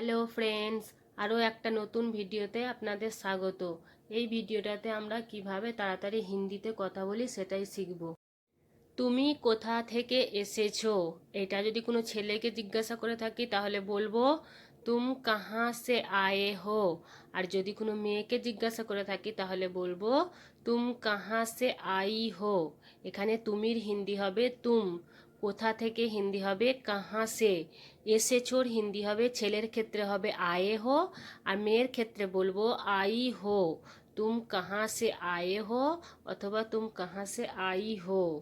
Hello friends আরও একটা নতুন ভিডিওতে আপনাদের স্বাগত। এই ভিডিওটাতে আমরা কীভাবে তাড়াতাড়ি হিন্দিতে কথা বলি সেটাই শিখব। তুমি কোথা থেকে এসেছ? এটা যদি কোনো ছেলেকে জিজ্ঞাসা করে থাকি, তাহলে বলব, তুম কাহা সে আয়ে হো? আর যদি কোনো মেয়েকে জিজ্ঞাসা করে থাকি, তাহলে বলব, তুম কাহা সে আই হো? এখানে তুমির হিন্দি হবে, তুম। কোথা থেকে হিন্দি হবে, কাহা সে? এসেছোর হিন্দি হবে, ছেলের ক্ষেত্রে হবে, আয়ে হো। আর মেয়ের ক্ষেত্রে বলব, আই হো। তুম কাহা সে আয়ে হো, অথবা তুম কাহা সে আই হো।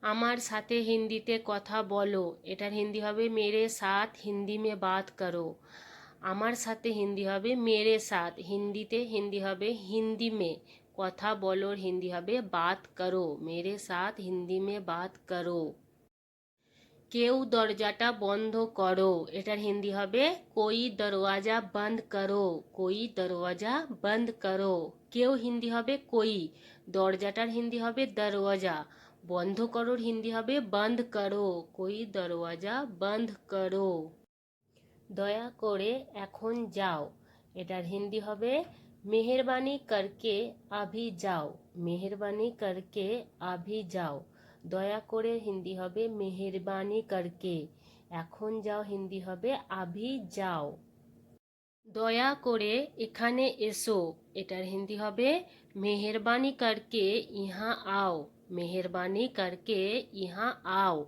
আমার সাথে হিন্দিতে কথা বলো। এটার হিন্দি হবে, মেরে সাথ, হিন্দি মে বাত করো। আমার সাথে হিন্দি হবে, মেরে সাথ। হিন্দিতে হিন্দি হবে, হিন্দি মে কথা বলোর হিন্দি হবে, বাত করো। মেরে সাথ, হিন্দি মে বাত করো। কেউ দরজাটা বন্ধ করো। এটার হিন্দি হবে, কই দরওয়াজা বন্ধ করো, কই দরওয়াজা বন্ধ করো। কেউ হিন্দি হবে, কই। দরজাটার হিন্দি হবে, দরওয়াজা। বন্ধ করোর হিন্দি হবে, বন্ধ করো, কই দরওয়াজা বন্ধ করো। দয়া করে এখন যাও। এটার হিন্দি হবে, মেহরবানি করকে আভি যাও। মেহরবানি করকে আভি যাও। দয়া করে হিন্দি হবে মেহরবানি করকে। এখন যাও, হিন্দি হবে আভি যাও। দয়া করে এখানে এসো। এটার হিন্দি হবে মেহরবানি করকে ইহা আও। মেহরবানি করকে ইহা আও।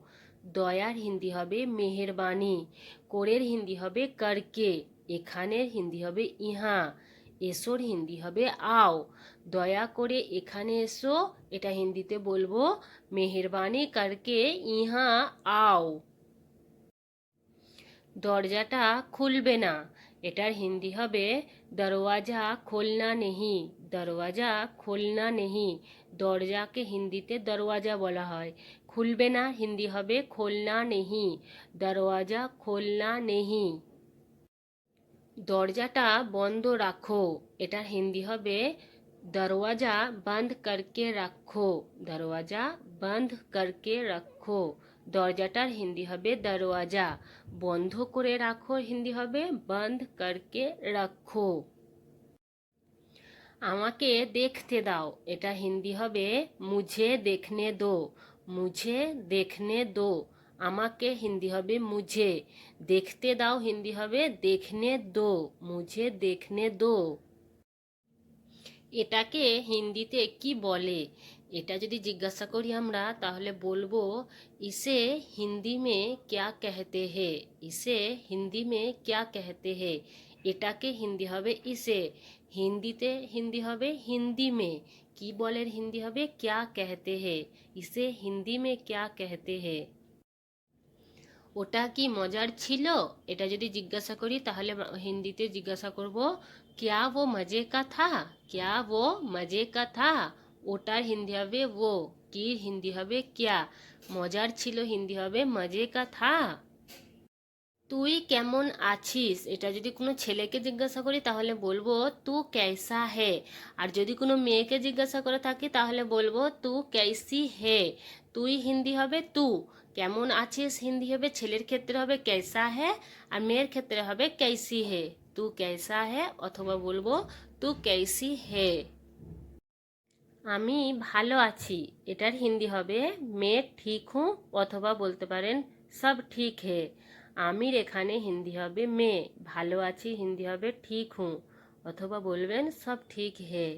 দয়ার হিন্দি হবে মেহরবানি। কোরের হিন্দি হবে করকে। এখানের হিন্দি হবে ইহা। এসোর হিন্দি হবে আও। দয়া করে এখানে এসো, এটা হিন্দিতে বলব, মেহরবানি করকে ইহা আও। দরজাটা খুলবে না, এটার হিন্দি হবে, দরওয়াজা খোলনা নেহি, দরওয়াজা খোলনা নেহি। দরজাকে হিন্দিতে দরওয়াজা বলা হয়। খুলবে না, হিন্দি হবে খোলনা নেহি, দরওয়াজা খোলনা নেহি। দরজাটা বন্ধ রাখো। এটার হিন্দি হবে, দরওয়াজা বন্ধ করকে রাখো। দরওয়াজা বন্ধ করকে রাখো। দরজাটার হিন্দি হবে, দরওয়াজা বন্ধ করে রাখো। হিন্দি হবে, বন্ধ করকে রাখো। আমাকে দেখতে দাও। এটা হিন্দি হবে, মুঝে দেখনে দো। মুঝে দেখনে দো। আমাকে হিন্দি হবে মুঝে। দেখতে দাও হিন্দি হবে, দেখনে দো, মুঝে দেখনে দো। এটাকে হিন্দিতে কি বলে? এটা যদি জিজ্ঞাসা করি আমরা, তাহলে বলব, ইসে হিন্দি মে ক্যা কহতে হে? ইসে হিন্দি মে ক্যা কহতে হে? এটাকে হিন্দি হবে ইসে। হিন্দিতে হিন্দি হবে হিন্দি মে। কি বলের হিন্দি হবে? ক্যা কহতে হে? ইসে হিন্দি মে ক্যা কহতে হে? ওটা কি মজার ছিল? এটা যদি জিজ্ঞাসা করি, তাহলে হিন্দিতে জিজ্ঞাসা করব, ক্যা ও মজে কা থা? ক্যা ও মজে কা থা? ওটার হিন্দি হবে ও। কি হিন্দি হবে ক্যা? মজার ছিল হিন্দি হবে মজে কা থা? তুই কেমন আছিস? এটা যদি কোনো ছেলেকে জিজ্ঞাসা করি, তাহলে বলব, তু কেসা হে? আর যদি কোনো মেয়েকে জিজ্ঞাসা করে থাকি, তাহলে বলব, তু কেসি হে? তুই হিন্দি হবে তু। কেমন আছিস? হিন্দি হবে, ছেলের ক্ষেত্রে হবে কেসা হে, আর মেয়ের ক্ষেত্রে হবে কেসি হে। তু কেসা হে, অথবা বলব তু কেসি হে। আমি ভালো আছি, এটার হিন্দি হবে, মেয়ে ঠিক হুঁ, অথবা বলতে পারেন সব ঠিক হে। আমির এখানে হিন্দি হবে, মেয়ে। ভালো আছি, হিন্দি হবে ঠিক হুঁ, অথবা বলবেন সব ঠিক হে।